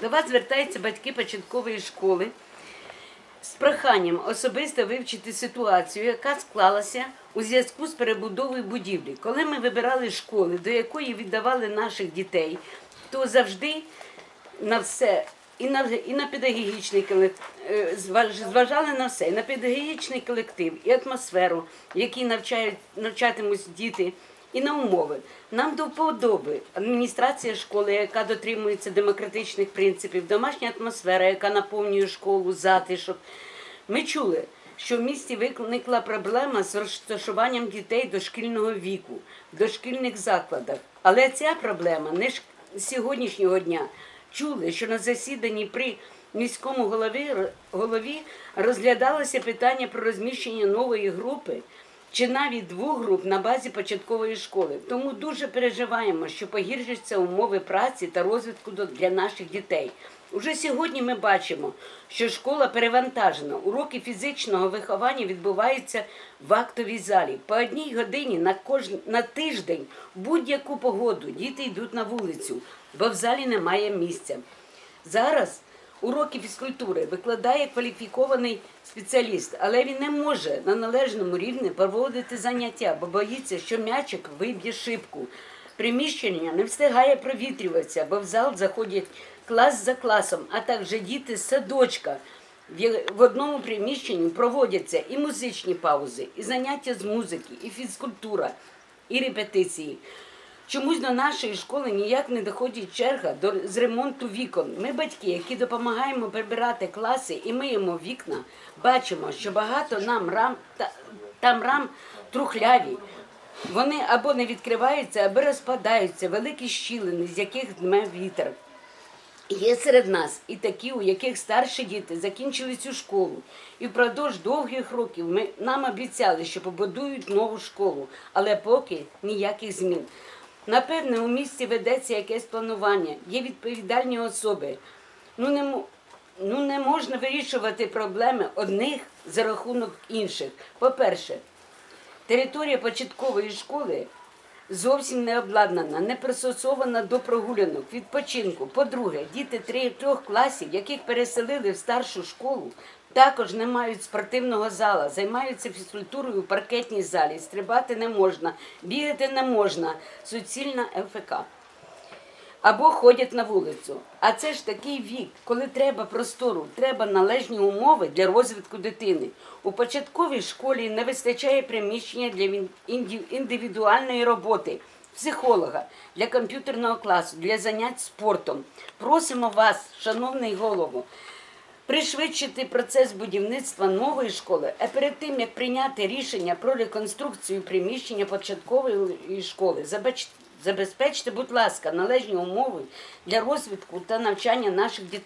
До вас звертаються батьки початкової школи з проханням особисто вивчити ситуацію, яка склалася у зв'язку з перебудовою будівлі. Коли ми вибирали школи, до якої віддавали наших дітей, то завжди на все. І на, і на педагогічний колектив, зважали на все, на педагогічний колектив, і атмосферу, в якій навчають, навчатимуть діти, і на умови. Нам до вподоби адміністрація школи, яка дотримується демократичних принципів, домашня атмосфера, яка наповнює школу, затишок. Ми чули, що в місті виникла проблема з розташуванням дітей дошкільного віку дошкільних закладах. Але ця проблема не сьогоднішнього дня. Чули, що на засіданні при міському голові, голові розглядалося питання про розміщення нової групи чи навіть двох груп на базі початкової школи. Тому дуже переживаємо, що погіршаться умови праці та розвитку для наших дітей. Уже сьогодні ми бачимо, що школа перевантажена. Уроки фізичного виховання відбуваються в актовій залі. По одній годині на кожн... на тиждень будь-яку погоду діти йдуть на вулицю, бо в залі немає місця. Зараз уроки фізкультури викладає кваліфікований спеціаліст, але він не може на належному рівні проводити заняття, бо боїться, що м'ячик виб'є шибку. Приміщення не встигає провітрюватися, бо в зал заходять клас за класом, а також діти з садочка. В одному приміщенні проводяться і музичні паузи, і заняття з музики, і фізкультура, і репетиції. Чомусь до нашої школи ніяк не доходить черга до з ремонту вікон. Ми, батьки, які допомагаємо прибирати класи і миємо вікна, бачимо, що багато нам рам та, там рам трухляві. Вони або не відкриваються, або розпадаються, великі щілини, з яких дме вітер. Є серед нас і такі, у яких старші діти закінчили цю школу. І впродовж довгих років ми, нам обіцяли, що побудують нову школу, але поки ніяких змін. Напевне, у місті ведеться якесь планування, є відповідальні особи. Ну не, ну, не можна вирішувати проблеми одних за рахунок інших. По-перше, Територія початкової школи зовсім не обладнана, не пристосована до прогулянок, відпочинку. По-друге, діти три- трьох класів, яких переселили в старшу школу, також не мають спортивного зала, займаються фізкультурою у паркетній залі, стрибати не можна, бігати не можна, суцільна ЛФК або ходять на вулицю. А це ж такий вік, коли треба простору, треба належні умови для розвитку дитини. У початковій школі не вистачає приміщення для індивідуальної роботи, психолога, для комп'ютерного класу, для занять спортом. Просимо вас, шановний голову, пришвидшити процес будівництва нової школи, а перед тим як прийняти рішення про реконструкцію приміщення початкової школи, забезпечте, будь ласка, належні умови для розвитку та навчання наших дітей.